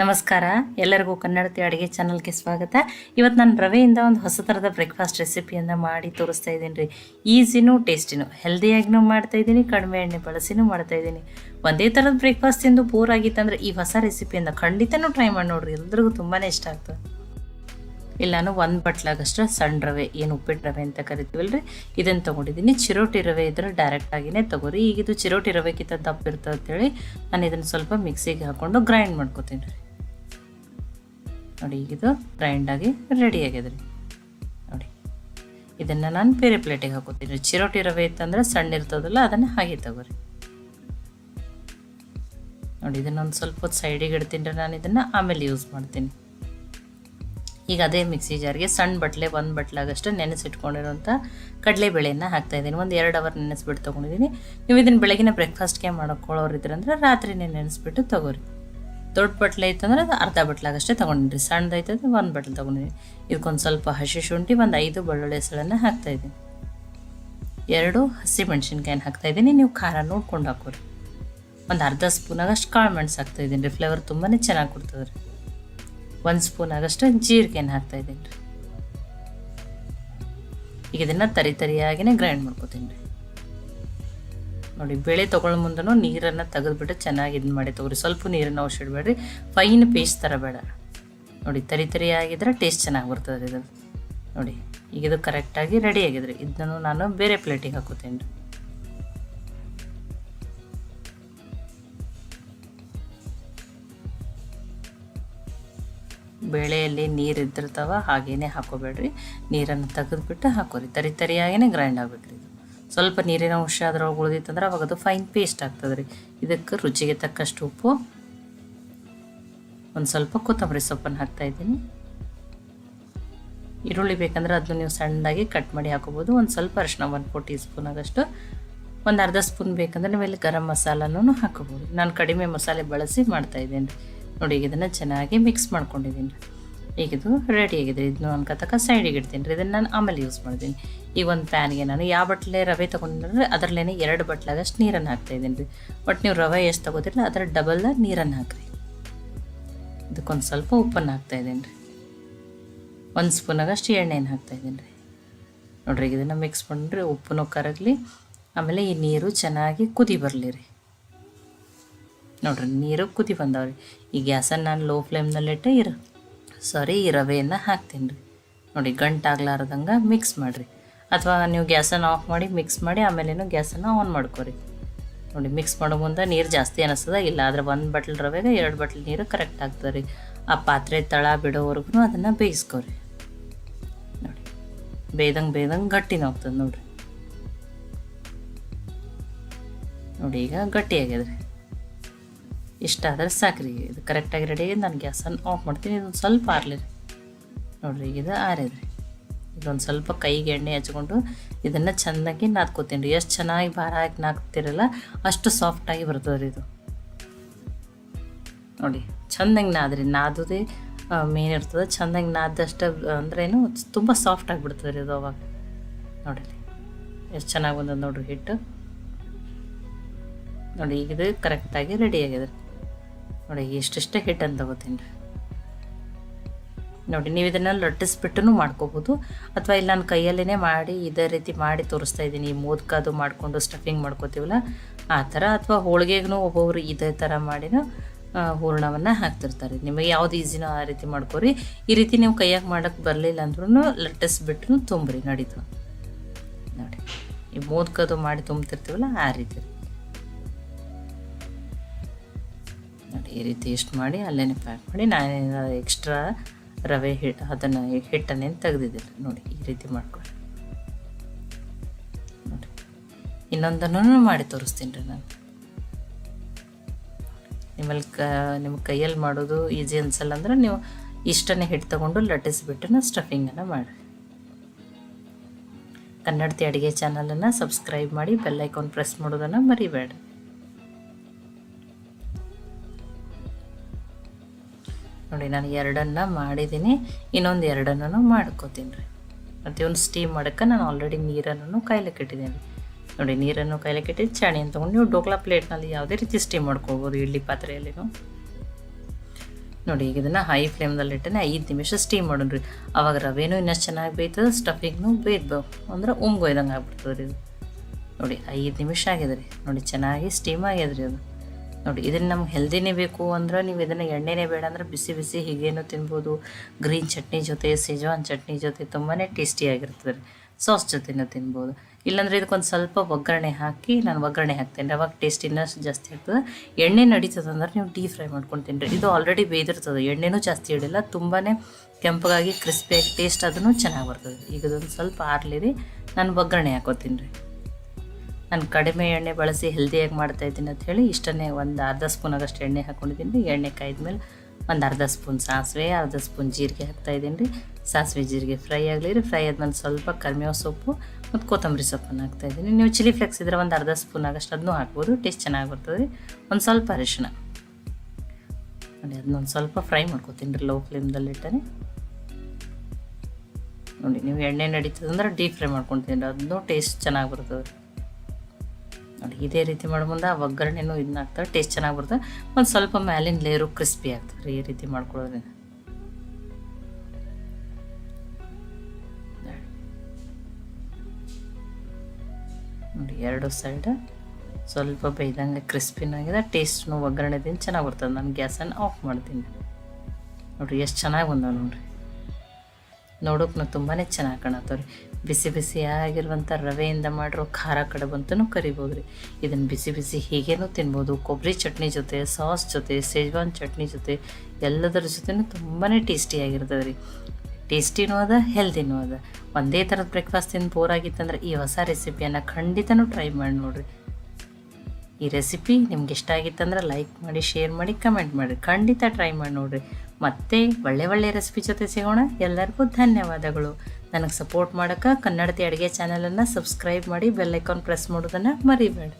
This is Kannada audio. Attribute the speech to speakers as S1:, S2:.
S1: ನಮಸ್ಕಾರ. ಎಲ್ಲರಿಗೂ ಕನ್ನಡತಿ ಅಡುಗೆ ಚಾನಲ್ಗೆ ಸ್ವಾಗತ. ಇವತ್ತು ನಾನು ರವೆಯಿಂದ ಒಂದು ಹೊಸ ಥರದ ಬ್ರೇಕ್ಫಾಸ್ಟ್ ರೆಸಿಪಿಯನ್ನು ಮಾಡಿ ತೋರಿಸ್ತಾ ಇದ್ದೀನಿ. ರೀ ಈಸಿನೂ ಟೇಸ್ಟಿನೂ ಹೆಲ್ದಿಯಾಗಿನೂ ಮಾಡ್ತಾ ಇದ್ದೀನಿ, ಕಡಿಮೆ ಎಣ್ಣೆ ಬಳಸಿನೂ ಮಾಡ್ತಾ ಇದ್ದೀನಿ. ಒಂದೇ ಥರದ ಬ್ರೇಕ್ಫಾಸ್ಟ್ ತಿಂದು ಬೋರ್ ಆಗಿತ್ತಂದ್ರೆ ಈ ಹೊಸ ರೆಸಿಪಿಯಿಂದ ಖಂಡಿತನೂ ಟ್ರೈ ಮಾಡಿ ನೋಡ್ರಿ. ಎಲ್ರಿಗೂ ತುಂಬಾ ಇಷ್ಟ ಆಗ್ತದೆ. ಇಲ್ಲಿ ನಾನು ಒಂದು ಬಟ್ಲಾಗಷ್ಟು ಸಣ್ಣ ರವೆ, ಏನು ಉಪ್ಪಿಟ್ಟು ರವೆ ಅಂತ ಕರಿತೀವಲ್ರಿ? ಇದನ್ನು ತೊಗೊಂಡಿದ್ದೀನಿ. ಚಿರೋಟಿ ರವೆ ಇದ್ರೆ ಡೈರೆಕ್ಟ್ ಆಗಿನೇ ತೊಗೋರಿ. ಈಗ ಇದು ಚಿರೋಟಿ ರವೆಗಿಂತ ದಪ್ಪ ಇರ್ತದೆ ಅಂತೇಳಿ ನಾನು ಇದನ್ನು ಸ್ವಲ್ಪ ಮಿಕ್ಸಿಗೆ ಹಾಕ್ಕೊಂಡು ಗ್ರೈಂಡ್ ಮಾಡ್ಕೋತೀನಿ ರೀ. ನೋಡಿ, ಈಗ ಇದು ಗ್ರೈಂಡ್ ಆಗಿ ರೆಡಿ ಆಗಿದೆ ರೀ ನೋಡಿ, ಇದನ್ನು ನಾನು ಬೇರೆ ಪ್ಲೇಟಿಗೆ ಹಾಕೋತೀನಿ ಚಿರೋಟಿ ರವೆ ಇತ್ತಂದ್ರೆ ಸಣ್ಣ ಇರ್ತದಲ್ಲ, ಅದನ್ನು ಹಾಗೆ ತಗೋರಿ. ನೋಡಿ, ಇದನ್ನೊಂದು ಸ್ವಲ್ಪ ಹೊತ್ತು ಸೈಡಿಗೆ ಇಡ್ತೀನಿ ರೀ ನಾನು ಇದನ್ನು, ಆಮೇಲೆ ಯೂಸ್ ಮಾಡ್ತೀನಿ. ಈಗ ಅದೇ ಮಿಕ್ಸಿ ಜಾರ್ಗೆ ಸಣ್ಣ ಬಟ್ಲೆ, ಒಂದು ಬಟ್ಲಾಗಷ್ಟು ನೆನೆಸಿಟ್ಕೊಂಡಿರೋಂಥ ಕಡಲೆಬೇಳೆಯನ್ನು ಹಾಕ್ತಾಯಿದ್ದೀನಿ ಒಂದು ಎರಡು ಅವರ್ ನೆನೆಸ್ಬಿಟ್ಟು ತೊಗೊಂಡಿದ್ದೀನಿ. ನೀವು ಇದನ್ನು ಬೆಳಗಿನ ಬ್ರೇಕ್ಫಾಸ್ಟ್ಗೆ ಮಾಡ್ಕೊಳ್ಳೋರು ಅಂದರೆ ರಾತ್ರಿನೇ ನೆನೆಸ್ಬಿಟ್ಟು ತೊಗೋರಿ. ದೊಡ್ಡ ಬಟ್ಲೆ ಇತ್ತಂದ್ರೆ ಅದು ಅರ್ಧ ಬಟ್ಲಾಗಷ್ಟೇ ತೊಗೊಂಡಿನಿ. ಸಣ್ಣದಾಯ್ತದೆ ಒಂದು ಬಟ್ಲು ತೊಗೊಂಡಿದ್ದೀನಿ ಇದಕ್ಕೊಂದು ಸ್ವಲ್ಪ ಹಸಿ ಶುಂಠಿ, ಒಂದು ಐದು ಬೆಳ್ಳುಳ್ಳಿ ಹೆಸಳನ್ನು ಹಾಕ್ತಾಯಿದ್ದೀನಿ ಎರಡು ಹಸಿ ಮೆಣಸಿನ್ಕಾಯಿನ ಹಾಕ್ತಾಯಿದ್ದೀನಿ ನೀವು ಖಾರ ನೋಡ್ಕೊಂಡು ಹಾಕೋರಿ. ಒಂದು ಅರ್ಧ ಸ್ಪೂನಾಗಷ್ಟು ಕಾಳು ಮೆಣಸು ಹಾಕ್ತಾಯಿದ್ದೀನಿ ರೀ ಫ್ಲೇವರ್ ತುಂಬಾ ಚೆನ್ನಾಗಿ ಕೊಡ್ತದೆ ಒಂದು ಸ್ಪೂನ್ ಆಗಷ್ಟು ಜೀರಿಗೆನ ಹಾಕ್ತಾ ಇದ್ದೀನಿ ರೀ. ಈಗ ಇದನ್ನು ತರಿ ತರಿಯಾಗಿನೇ ಗ್ರೈಂಡ್ ಮಾಡ್ಕೋತೀನಿ ರೀ. ನೋಡಿ, ಬೆಳೆ ತೊಗೊಳ್ಳೋ ಮುಂದೂ ನೀರನ್ನು ತೆಗೆದುಬಿಟ್ಟು ಚೆನ್ನಾಗಿ ಇದನ್ನ ಮಾಡಿ ತಗೋರಿ. ಸ್ವಲ್ಪ ನೀರನ್ನು ಅವಶ್ಯ ಇಡಬೇಡ್ರಿ ಫೈನ್ ಪೇಸ್ಟ್ ಥರ ಬೇಡ. ನೋಡಿ, ತರಿ ತರಿಯಾಗಿದ್ರೆ ಟೇಸ್ಟ್ ಚೆನ್ನಾಗಿ ಬರ್ತದೆ ಇದು ನೋಡಿ, ಈಗ ಇದು ಕರೆಕ್ಟಾಗಿ ರೆಡಿ ಆಗಿದ್ರಿ. ಇದನ್ನು ನಾನು ಬೇರೆ ಪ್ಲೇಟಿಗೆ ಹಾಕೋತೀನಿ ರೀ. ಬೇಳೆಯಲ್ಲಿ ನೀರು ಇದ್ದಿರ್ತಾವ, ಹಾಗೇನೆ ಹಾಕೋಬೇಡ್ರಿ. ನೀರನ್ನು ತೆಗೆದುಬಿಟ್ಟು ಹಾಕೋರಿ. ತರಿ ತರಿಯಾಗೇ ಗ್ರೈಂಡ್ ಆಗಬೇಕ್ರಿ ಇದು. ಸ್ವಲ್ಪ ನೀರಿನ ಅಂಶ ಅದ್ರೊಳಗೆ ಉಳಿದಿತ್ತಂದ್ರೆ ಅವಾಗ ಅದು ಫೈನ್ ಪೇಸ್ಟ್ ಆಗ್ತದೆ ರೀ ಇದಕ್ಕೆ ರುಚಿಗೆ ತಕ್ಕಷ್ಟು ಉಪ್ಪು, ಒಂದು ಸ್ವಲ್ಪ ಕೊತ್ತಂಬರಿ ಸೊಪ್ಪನ್ನು ಹಾಕ್ತಾಯಿದ್ದೀನಿ ಈರುಳ್ಳಿ ಬೇಕಂದ್ರೆ ಅದನ್ನು ನೀವು ಸಣ್ಣದಾಗಿ ಕಟ್ ಮಾಡಿ ಹಾಕೋಬೋದು. ಒಂದು ಸ್ವಲ್ಪ ಅರಿಶಿನ ಒಂದು ಫೋರ್ ಟೀ ಸ್ಪೂನ್ ಆಗಷ್ಟು. ಒಂದು ಅರ್ಧ ಸ್ಪೂನ್ ಬೇಕಂದ್ರೆ ನೀವು ಇಲ್ಲಿ ಗರಂ ಮಸಾಲನೂ ಹಾಕೋಬೋದು. ನಾನು ಕಡಿಮೆ ಮಸಾಲೆ ಬಳಸಿ ಮಾಡ್ತಾಯಿದ್ದೀನಿ ನೋಡಿ, ಇದನ್ನು ಚೆನ್ನಾಗಿ ಮಿಕ್ಸ್ ಮಾಡ್ಕೊಂಡಿದ್ದೀನಿ. ಈಗ ಇದು ರೆಡಿ ಆಗಿದೆ ಇದನ್ನು ಅನ್ಕೋತಕ್ಕ ಸೈಡಿಗೆ ಇಡ್ತೀನಿ ರೀ. ಇದನ್ನು ನಾನು ಆಮೇಲೆ ಯೂಸ್ ಮಾಡ್ತೀನಿ. ಈಗ ಒಂದು ಪ್ಯಾನ್ಗೆ ನಾನು ಯಾವ ಬಟ್ಲೆ ರವೆ ತೊಗೊಂಡ್ರೆ ಅದರಲ್ಲೇ ಎರಡು ಬಟ್ಲಾಗಷ್ಟು ನೀರನ್ನು ಹಾಕ್ತಾ ಇದ್ದೀನಿ ರೀ. ಬಟ್ ನೀವು ರವೆ ಎಷ್ಟು ತಗೋದಿರಲ್ಲ ಅದರ ಡಬಲ್ ನೀರನ್ನು ಹಾಕ್ರಿ. ಇದಕ್ಕೊಂದು ಸ್ವಲ್ಪ ಉಪ್ಪನ್ನು ಹಾಕ್ತಾ ಇದ್ದೀನಿ ರೀ. ಒಂದು ಸ್ಪೂನಾಗಷ್ಟು ಎಣ್ಣೆನ ಹಾಕ್ತಾಯಿದ್ದೀನಿ ರೀ. ನೋಡ್ರಿ, ಈಗ ಇದನ್ನು ಮಿಕ್ಸ್ ಮಾಡ್ರಿ ಉಪ್ಪು ಕರಗಲಿ ಆಮೇಲೆ ಈ ನೀರು ಚೆನ್ನಾಗಿ ಕುದಿ ಬರಲಿ ರೀ. ನೋಡ್ರಿ, ನೀರು ಕುದಿ ಬಂದವ್ರಿ. ಈ ಗ್ಯಾಸನ್ನು ನಾನು ಲೋ ಫ್ಲೇಮ್ನಲ್ಲಿಟ್ಟೆ ಇರು. ಸಾರಿ, ಈ ರವೆಯನ್ನು ಹಾಕ್ತೀನಿ ರೀ. ನೋಡಿ, ಗಂಟಾಗ್ಲಾರ್ದಂಗೆ ಮಿಕ್ಸ್ ಮಾಡಿರಿ. ಅಥವಾ ನೀವು ಗ್ಯಾಸನ್ನು ಆಫ್ ಮಾಡಿ ಮಿಕ್ಸ್ ಮಾಡಿ ಆಮೇಲೇನು ಗ್ಯಾಸನ್ನು ಆನ್ ಮಾಡ್ಕೊರಿ. ನೋಡಿ ಮಿಕ್ಸ್ ಮಾಡೋ ಮುಂದೆ ನೀರು ಜಾಸ್ತಿ ಅನಿಸ್ತದೆ, ಇಲ್ಲ ಆದರೆ ಒಂದು ಬಟ್ಲ್ ರವೆಗೆ ಎರಡು ಬಟ್ಲ್ ನೀರು ಕರೆಕ್ಟ್ ಆಗ್ತದೆ ರೀ. ಆ ಪಾತ್ರೆ ತಳ ಬಿಡೋವರೆಗೂ ಅದನ್ನು ಬೇಯಿಸ್ಕೊರಿ. ನೋಡಿ, ಬೇಯ್ದಂಗೆ ಬೇಯ್ದಂಗೆ ಗಟ್ಟಿನ ಹೋಗ್ತದೆ ನೋಡಿರಿ. ನೋಡಿ, ಈಗ ಗಟ್ಟಿ ಆಗ್ಯದ ಇಷ್ಟ ಆದರೆ ಸಾಕ್ರಿ. ಇದು ಕರೆಕ್ಟಾಗಿ ರೆಡಿ ಆಗಿದೆ. ನಾನು ಗ್ಯಾಸನ್ನು ಆಫ್ ಮಾಡ್ತೀನಿ. ಇದೊಂದು ಸ್ವಲ್ಪ ಆರ್ಲಿ ರೀ. ನೋಡಿರಿ, ಈಗ ಇದು ಆರಿದ್ರಿ ಇದೊಂದು ಸ್ವಲ್ಪ ಕೈಗೆ ಎಣ್ಣೆ ಹಚ್ಕೊಂಡು ಇದನ್ನು ಚೆನ್ನಾಗಿ ನಾದ್ಕೋತೀನಿ ರೀ. ಎಷ್ಟು ಚೆನ್ನಾಗಿ ಭಾರ ಹಾಕಿ ನಾಕ್ತಿರಲ್ಲ ಅಷ್ಟು ಸಾಫ್ಟಾಗಿ ಬರ್ತದೆ ರೀ ಇದು. ನೋಡಿ, ಚೆಂದಂಗೆ ನಾದ್ರಿ. ನಾದೋದೇ ಮೇನ್ ಇರ್ತದೆ. ಚೆಂದಾಗಿ ನಾದಷ್ಟು ಅಂದ್ರೇನು ತುಂಬ ಸಾಫ್ಟ್ ಆಗಿಬಿಡ್ತದೆ ರೀ ಇದು ಅವಾಗ. ನೋಡಿರಿ ಎಷ್ಟು ಚೆನ್ನಾಗಿ ಬಂದದ ನೋಡ್ರಿ ಹಿಟ್ಟು. ನೋಡಿ, ಈಗ ಇದು ಕರೆಕ್ಟಾಗಿ ರೆಡಿ ಆಗಿದೆ ನೋಡಿ ಇಷ್ಟಿಷ್ಟೇ ಹಿಟ್ಟನ್ನು ತಗೋತೀನಿ ರೀ ನೋಡಿ, ನೀವು ಇದನ್ನು ಲಟ್ಟಿಸ್ಬಿಟ್ಟು ಮಾಡ್ಕೋಬೋದು. ಅಥವಾ ಇಲ್ಲ ನಾನು ಕೈಯಲ್ಲೇ ಮಾಡಿ, ಇದೇ ರೀತಿ ಮಾಡಿ ತೋರಿಸ್ತಾ ಇದ್ದೀನಿ. ಮೋದಕ ಅದು ಮಾಡಿಕೊಂಡು ಸ್ಟಫಿಂಗ್ ಮಾಡ್ಕೋತೀವಲ್ಲ, ಆ ಥರ. ಅಥವಾ ಹೋಳಿಗೆಗೂ ಒಬ್ಬೊಬ್ರು ಇದೇ ಥರ ಮಾಡಿನೂ ಹೂರ್ಣವನ್ನು ಹಾಕ್ತಿರ್ತಾರೆ. ನಿಮಗೆ ಯಾವ್ದು ಈಸಿನೋ ಆ ರೀತಿ ಮಾಡ್ಕೋರಿ. ಈ ರೀತಿ ನೀವು ಕೈಯಾಗಿ ಮಾಡೋಕ್ಕೆ ಬರಲಿಲ್ಲ ಅಂದ್ರೂ ಲಟ್ಟಿಸ್ಬಿಟ್ಟು ತುಂಬ್ರಿ ನಡೀತು. ನೋಡಿ, ಈ ಮೋದಕದು ಮಾಡಿ ತುಂಬ್ತಿರ್ತೀವಲ್ಲ, ಆ ರೀತಿ ನೋಡಿ, ಈ ರೀತಿ ಇಷ್ಟು ಮಾಡಿ ಅಲ್ಲೇ ಪ್ಯಾಕ್ ಮಾಡಿ ನಾನು ಎಕ್ಸ್ಟ್ರಾ ರವೆ ಹಿಟ್ಟು ಅದನ್ನು ಹಿಟ್ಟನ್ನೇನು ತೆಗೆದಿದ್ದಿಲ್ಲ ನೋಡಿ, ಈ ರೀತಿ ಮಾಡ್ಕೊಳ್ಳಿ. ನೋಡಿ ಇನ್ನೊಂದನ್ನು ಮಾಡಿ ತೋರಿಸ್ತೀನಿ ರೀ ನಾನು. ನಿಮ್ಮಲ್ಲಿ ಕ, ನಿಮ್ಮ ಕೈಯಲ್ಲಿ ಮಾಡೋದು ಈಸಿ ಅನ್ಸಲ್ಲ ಅಂದ್ರೆ ನೀವು ಇಷ್ಟನ್ನೇ ಹಿಟ್ಟು ತೊಗೊಂಡು ಲಟ್ಟಿಸ್ಬಿಟ್ಟು ಸ್ಟಫಿಂಗನ್ನು ಮಾಡಿ ಕನ್ನಡತಿ ಅಡುಗೆ ಚಾನಲನ್ನು ಸಬ್ಸ್ಕ್ರೈಬ್ ಮಾಡಿ ಬೆಲ್ಲೈಕಾನ್ ಪ್ರೆಸ್ ಮಾಡೋದನ್ನು ಮರಿಬೇಡ ನೋಡಿ, ನಾನು ಎರಡನ್ನು ಮಾಡಿದ್ದೀನಿ. ಇನ್ನೊಂದು ಎರಡನ್ನು ಮಾಡ್ಕೋತೀನಿ ರೀ. ಮತ್ತು ಒಂದು ಸ್ಟೀಮ್ ಮಾಡೋಕ್ಕೆ ನಾನು ಆಲ್ರೆಡಿ ನೀರನ್ನು ಕಾಯ್ಲಿಕ್ಕೆ ಇಟ್ಟಿದ್ದೀನಿ. ನೋಡಿ, ನೀರನ್ನು ಕಾಯ್ಲಿಕ್ಕೆ ಇಟ್ಟಿದ್ದು ಚಾಣಿಯನ್ನು ತೊಗೊಂಡು ನೀವು ಡೋಕ್ಲಾ ಪ್ಲೇಟ್ನಲ್ಲಿ ಯಾವುದೇ ರೀತಿ ಸ್ಟೀಮ್ ಮಾಡ್ಕೋಬೋದು, ಇಡ್ಲಿ ಪಾತ್ರೆಯಲ್ಲಿನೂ. ನೋಡಿ, ಈಗ ಇದನ್ನು ಹೈ ಫ್ಲೇಮ್ದಲ್ಲಿ ಇಟ್ಟನೆ ಐದು ನಿಮಿಷ ಸ್ಟೀಮ್ ಮಾಡೋಣ್ರಿ ಅವಾಗ ರವೆನೂ ಇನ್ನಷ್ಟು ಚೆನ್ನಾಗಿ ಬೇಯ್ತದೆ ಸ್ಟಫಿಂಗ್ನು ಬೇಯ್ದು ಅಂದ್ರೆ ಉಮ್ಗೊಯ್ದಂಗೆ ಆಗ್ಬಿಡ್ತದೆ ರೀ ಇದು. ನೋಡಿ, ಐದು ನಿಮಿಷ ಆಗಿದೆ ರೀ. ನೋಡಿ, ಚೆನ್ನಾಗಿ ಸ್ಟೀಮ್ ಆಗ್ಯದ ರೀ ಅದು. ನೋಡಿ ಇದನ್ನು ನಮ್ಗೆ ಹೆಲ್ದಿನೇ ಬೇಕು ಅಂದ್ರೆ ನೀವು ಇದನ್ನು ಎಣ್ಣೆನೇ ಬೇಡ ಅಂದ್ರೆ ಬಿಸಿ ಬಿಸಿ ಹೀಗೇನು ತಿನ್ಬೋದು. ಗ್ರೀನ್ ಚಟ್ನಿ ಜೊತೆ ಸಿಜ್ವಾನ್ ಚಟ್ನಿ ಜೊತೆ ತುಂಬಾ ಟೇಸ್ಟಿಯಾಗಿರ್ತದೆ ಸಾಸ್ ಜೊತೆನೂ ತಿನ್ಬೋದು. ಇಲ್ಲಾಂದರೆ ಇದಕ್ಕೊಂದು ಸ್ವಲ್ಪ ಒಗ್ಗರಣೆ ಹಾಕಿ ನಾನು ಒಗ್ಗರಣೆ ಹಾಕ್ತೇನೆ. ಅವಾಗ ಟೇಸ್ಟ್ ಇನ್ನಷ್ಟು ಜಾಸ್ತಿ ಆಗ್ತದೆ. ಎಣ್ಣೆ ನಡೀತದೆ ಅಂದ್ರೆ ನೀವು ಡೀಪ್ ಫ್ರೈ ಮಾಡ್ಕೊಂಡು ತಿನ್ನಿರಿ ಇದು ಆಲ್ರೆಡಿ ಬೇಯ್ದಿರ್ತದೆ ಎಣ್ಣೆನೂ ಜಾಸ್ತಿ ಇಡಿಲ್ಲ ತುಂಬಾ ಕೆಂಪಗಾಗಿ ಕ್ರಿಸ್ಪಿಯಾಗಿ ಟೇಸ್ಟ್ ಅದನ್ನು ಚೆನ್ನಾಗಿ ಬರ್ತದೆ. ಈಗ ಇದೊಂದು ಸ್ವಲ್ಪ ಆರ್ಲಿರಿ, ನಾನು ಒಗ್ಗರಣೆ ಹಾಕೋತೀನಿ ರೀ. ನಾನು ಕಡಿಮೆ ಎಣ್ಣೆ ಬಳಸಿ ಹೆಲ್ದಿಯಾಗಿ ಮಾಡ್ತಾ ಇದ್ದೀನಿ ಅಂತ ಹೇಳಿ ಇಷ್ಟನ್ನೇ ಒಂದು ಅರ್ಧ ಸ್ಪೂನ್ ಆಗಷ್ಟು ಎಣ್ಣೆ ಹಾಕ್ಕೊಂಡಿದ್ದೀನಿ ಎಣ್ಣೆ ಕಾಯ್ದ್ಮೇಲೆ ಒಂದು ಅರ್ಧ ಸ್ಪೂನ್ ಸಾಸಿವೆ, ಅರ್ಧ ಸ್ಪೂನ್ ಜೀರಿಗೆ ಹಾಕ್ತಾ ಇದ್ದೀನಿ ರೀ. ಸಾಸಿವೆ, ಜೀರಿಗೆ ಫ್ರೈ ಆಗಲಿ ರೀ. ಫ್ರೈ ಆದ್ಮೇಲೆ ಸ್ವಲ್ಪ ಕರ್ಮೆ ಸೊಪ್ಪು ಮತ್ತು ಕೊತ್ತಂಬರಿ ಸೊಪ್ಪನ್ನು ಹಾಕ್ತಾ ಇದ್ದೀನಿ. ನೀವು ಚಿಲ್ಲಿ ಫ್ಲೆಕ್ಸ್ ಇದ್ರೆ ಒಂದು ಅರ್ಧ ಸ್ಪೂನ್ ಆಗಷ್ಟು ಅದನ್ನೂ ಹಾಕ್ಬೋದು. ಟೇಸ್ಟ್ ಚೆನ್ನಾಗಿ ಬರ್ತದೆ ರೀ. ಒಂದು ಸ್ವಲ್ಪ ಅರಿಶಿನ ನೋಡಿ ಅದನ್ನೊಂದು ಸ್ವಲ್ಪ ಫ್ರೈ ಮಾಡ್ಕೊತೀನಿ ರೀ, ಲೋ ಫ್ಲೇಮ್ದಲ್ಲಿ ನೋಡಿ, ನೀವು ಎಣ್ಣೆ ನಡೀತದೆ ಅಂದ್ರೆ ಡೀಪ್ ಫ್ರೈ ಮಾಡ್ಕೊತೀನಿ ಅದನ್ನೂ ಟೇಸ್ಟ್ ಚೆನ್ನಾಗಿ ಬರ್ತದೆ ನೋಡಿ ಇದೇ ರೀತಿ ಮಾಡೋ ಮುಂದೆ ಆ ಒಗ್ಗರಣೆನೂ ಇದನ್ನ ಹಾಕ್ತಾರೆ ಟೇಸ್ಟ್ ಚೆನ್ನಾಗಿ ಬರ್ತದೆ ಒಂದು ಸ್ವಲ್ಪ ಮ್ಯಾಲಿನ ಲೇರು ಕ್ರಿಸ್ಪಿ ಆಗ್ತದೆ ಈ ರೀತಿ ಮಾಡ್ಕೊಳ್ಳೋದ್ರಿಂದ. ನೋಡಿ, ಎರಡು ಸೈಡ್ ಸ್ವಲ್ಪ ಬೇಯ್ದಂಗೆ ಕ್ರಿಸ್ಪಿನೂ ಆಗಿದೆ ಟೇಸ್ಟ್ನು ಒಗ್ಗರಣೆದಿಂದ ಚೆನ್ನಾಗಿ ಬರ್ತದೆ ನಾನು ಗ್ಯಾಸನ್ನು ಆಫ್ ಮಾಡ್ತೀನಿ. ನೋಡಿರಿ, ಎಷ್ಟು ಚೆನ್ನಾಗಿ ಬಂದವೆ ನೋಡಿರಿ. ನೋಡೋಕೆ ತುಂಬಾ ಚೆನ್ನಾಗಿ ಕಾಣತ್ತವ್ರಿ ಬಿಸಿ ಬಿಸಿ ಆಗಿರುವಂಥ ರವೆಯಿಂದ ಮಾಡಿರೋ ಖಾರ ಕಡುಬು ಅಂತಲೂ ಕರಿಬೋದು ರೀ ಇದನ್ನು ಬಿಸಿ ಬಿಸಿ ಹೀಗೇನೂ ತಿನ್ಬೋದು. ಕೊಬ್ಬರಿ ಚಟ್ನಿ ಜೊತೆ, ಸಾಸ್ ಜೊತೆ ಸೇಜ್ವಾನ್ ಚಟ್ನಿ ಜೊತೆ ಎಲ್ಲದರ ಜೊತೆನೂ ತುಂಬಾ ಟೇಸ್ಟಿಯಾಗಿರ್ತದೆ ರೀ ಟೇಸ್ಟಿನೂ ಅದ ಹೆಲ್ದಿನೂ ಅದ. ಒಂದೇ ಥರದ ಬ್ರೇಕ್ಫಾಸ್ಟ್ ತಿಂದು ಬೋರ್ ಆಗಿತ್ತಂದ್ರೆ ಈ ಹೊಸ ರೆಸಿಪಿಯನ್ನು ಖಂಡಿತನೂ ಟ್ರೈ ಮಾಡಿ ನೋಡಿರಿ. ಈ ರೆಸಿಪಿ ನಿಮ್ಗೆ ಇಷ್ಟ ಆಗಿತ್ತಂದ್ರೆ ಲೈಕ್ ಮಾಡಿ ಶೇರ್ ಮಾಡಿ ಕಮೆಂಟ್ ಮಾಡಿ. ಖಂಡಿತ ಟ್ರೈ ಮಾಡಿ ನೋಡಿರಿ. ಮತ್ತೆ ಒಳ್ಳೆ ಒಳ್ಳೆ ರೆಸಿಪಿ ಜೊತೆ ಸಿಗೋಣ. ಎಲ್ಲರಿಗೂ ಧನ್ಯವಾದಗಳು. ನನಗೆ ಸಪೋರ್ಟ್ ಮಾಡೋಕ್ಕೆ ಕನ್ನಡತಿ ಅಡುಗೆ ಚಾನಲನ್ನು ಸಬ್ಸ್ಕ್ರೈಬ್ ಮಾಡಿ ಬೆಲ್ಲೈಕಾನ್ ಪ್ರೆಸ್ ಮಾಡೋದನ್ನು ಮರಿಬೇಡಿ.